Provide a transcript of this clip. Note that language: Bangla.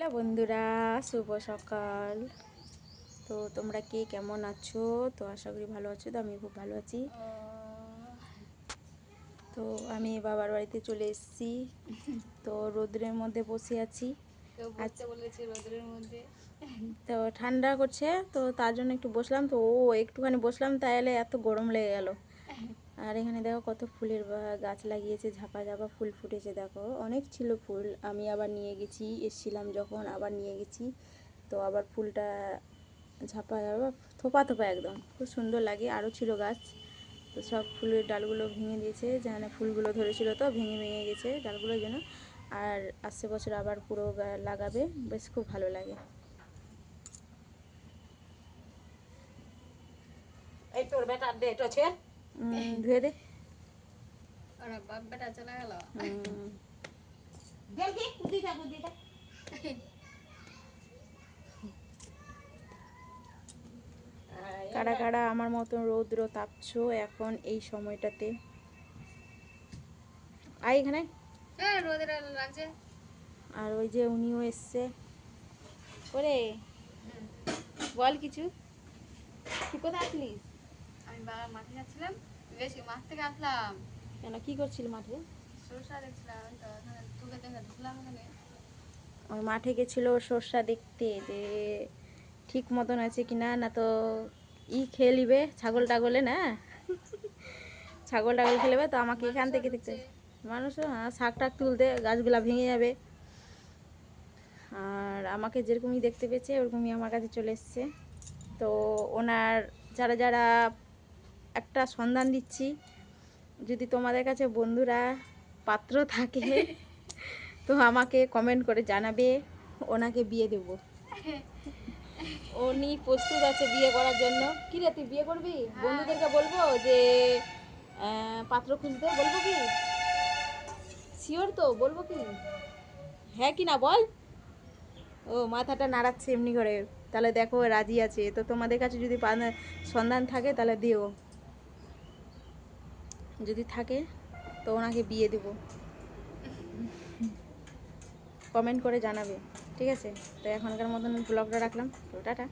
হ্যালো বন্ধুরা শুভ সকাল। তো তোমরা কে কেমন আছো? তো আশা করি ভালো আছো তো আমি খুব ভালো আছি। তো আমি বাবার বাড়িতে চলে এসেছি। তো রোদ্রের মধ্যে বসে আছি। তো ঠান্ডা করছে তো তার জন্য একটু বসলাম। তো ও একটুখানি বসলাম তাহলে এত গরম লেগে গেল। আর এখানে দেখো কত ফুলের গাছ লাগিয়েছে ঝাপা ঝাপা ফুল ফুটেছে দেখো। অনেক ছিল ফুল আমি আবার নিয়ে গেছি এসছিলাম যখন আবার নিয়ে গেছি। তো আবার ফুলটা ঝাপা ঝাপা থোপা থোপা একদম খুব সুন্দর লাগে আরও ছিল গাছ। তো সব ফুলের ডালগুলো ভেঙে দিয়েছে যেখানে ফুলগুলো ধরেছিল তো ভেঙে ভেঙে গেছে ডালগুলোর জন্য। আর আসছে বছর আবার পুরো লাগাবে বেশ খুব ভালো লাগে। এই তোর বেটা দে তো ছে উম, ধুয়ে দে। ওরা বাপ বেটা চলে গেল। দেখ কি কুদিটা। কুদিটা কারা কারা আমার মতন রৌদ্র তাপছো এখন এই সময়টাতে? আয় এখানে। হ্যাঁ রোদের লাগছে। আর ওই যে উনিও এসছে। ওরে। বল কিছু। তুই কোথায় আসলিস মাঠে যাচ্ছিলাম। বেশি মাঠ থেকে আসলাম। কেন কি করছিল মাঠে? সরষা দেখছিলাম তো তোকে ঢুকলাম ওখানে। ওই মাঠে গেছিল সর্ষা দেখতে যে ঠিক মতন আছে কি না না তো ই খেয়ে নিবে ছাগল টাগলে না? ছাগল টাগল খেয়ে নেবে তো আমাকে এখান থেকে দেখতে মানুষ হ্যাঁ, শাক টাক তুলতে গাছগুলা ভেঙে যাবে। আর আমাকে যেরকমই দেখতে পেয়েছে ওরকমই আমার কাছে চলে এসছে। তো ওনার যারা যারা একটা সন্ধান দিচ্ছি। যদি তোমাদের কাছে বন্ধুরা পাত্র থাকে তো আমাকে কমেন্ট করে জানাবে ওনাকে বিয়ে দেব। উনি প্রস্তুত আছে বিয়ে করার জন্য। কি রে তুই বিয়ে করবি? বন্ধুদেরকে বলব যে পাত্র খুঁজতে? বলব কি? শিওর তো বলব কি? হ্যাঁ কি না বল। ও মাথাটা নাড়াচ্ছে এমনি করে। তাহলে দেখো রাজি আছে। তো তোমাদের কাছে যদি সন্ধান থাকে তাহলে দিও। যদি থাকে, তো ওনাকে বিয়ে দেব। কমেন্ট করে জানাবে, ঠিক আছে? তো এখনকার মতন ব্লগটা রাখলাম, তো টাটা।